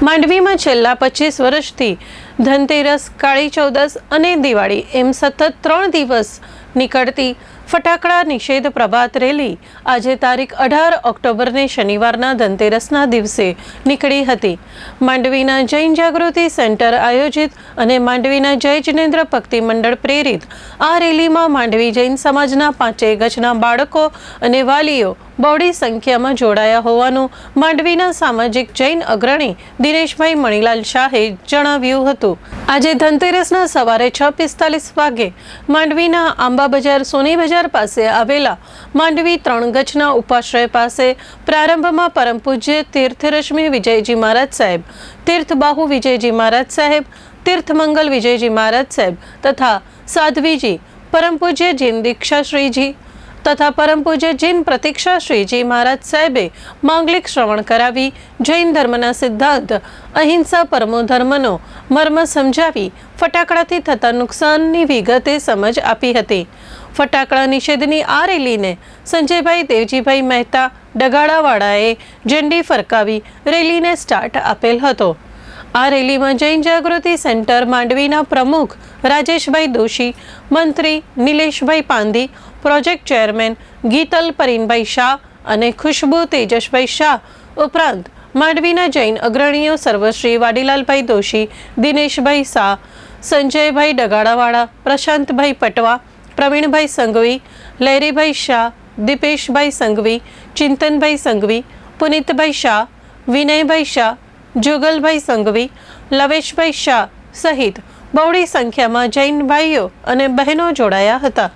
માંડવીમાં છેલ્લા પચીસ વર્ષથી ધનતેરસ, કાળી ચૌદસ અને દિવાળી એમ સતત ત્રણ દિવસ નીકળતી ફટાકડા નિષેધ પ્રભાત રેલી આજે તારીખ અઢાર ઓક્ટોબરને શનિવારના ધનતેરસના દિવસે નીકળી હતી. માંડવીના જૈન જાગૃતિ સેન્ટર આયોજિત અને માંડવીના જય જિનેન્દ્ર ભક્તિ મંડળ પ્રેરિત આ રેલીમાં માંડવી જૈન સમાજના પાંચેય ગજના બાળકો અને વાલીઓ બહોળી સંખ્યામાં જોડાયા હોવાનું માંડવીના સામાજિક જૈન અગ્રણી દિનેશભાઈ મણીલાલ શાહે જણાવ્યું હતું. આજે ધનતેરસના સવારે છ પિસ્તાલીસ વાગે માંડવીના આંબા બજાર સોની બજાર પાસે આવેલા માંડવી ત્રણ ગજના ઉપાશ્રય પાસે પ્રારંભમાં પરમ પૂજ્ય તીર્થરશ્મિ વિજયજી મહારાજ સાહેબ, તીર્થબાહુ વિજયજી મહારાજ સાહેબ, તીર્થમંગલ વિજયજી મહારાજ સાહેબ તથા સાધ્વીજી, પરમ પૂજ્ય જીન દીક્ષા શ્રીજી તથા પરમ પૂજ્ય જૈન પ્રતીક્ષા શ્રીજી મહારાજ સાહેબે માંગલિક શ્રવણ કરાવી, જૈન ધર્મના સિદ્ધાંત, અહિંસા પરમો ધર્મનો મર્મ સમજાવી, ફટાકડાથી થતા નુકસાનની વિગતે સમજ આપી હતી. ફટાકડા નિષેધની આ રેલીને સંજયભાઈ દેવજીભાઈ મહેતા ડગાડાવાળાએ ઝંડી ફરકાવી રેલીને સ્ટાર્ટ આપેલ હતો. આ રેલીમાં જૈન જાગૃતિ સેન્ટર માંડવીના પ્રમુખ રાજેશભાઈ દોશી, મંત્રી નિલેશભાઈ પાંધી, પ્રોજેક્ટ ચેરમેન ગીતલ પરીનભાઈ શાહ અને ખુશ્બુ તેજસભાઈ શાહ ઉપરાંત માંડવીના જૈન અગ્રણીઓ સર્વશ્રી વાડીલાલભાઈ દોશી, દિનેશભાઈ શાહ, સંજયભાઈ ડગાડાવાળા પ્રશાંતભાઈ પટવા, પ્રવીણભાઈ સંઘવી, લહેરીભાઈ શાહ, દીપેશભાઈ સંઘવી, ચિંતનભાઈ સંઘવી, પુનિતભાઈ શાહ, વિનયભાઈ શાહ જુગલભાઈ સંઘવી લવેશભાઈ શાહ સહિત બહોળી સંખ્યામાં જૈન ભાઈઓ અને બહેનો જોડાયા હતા.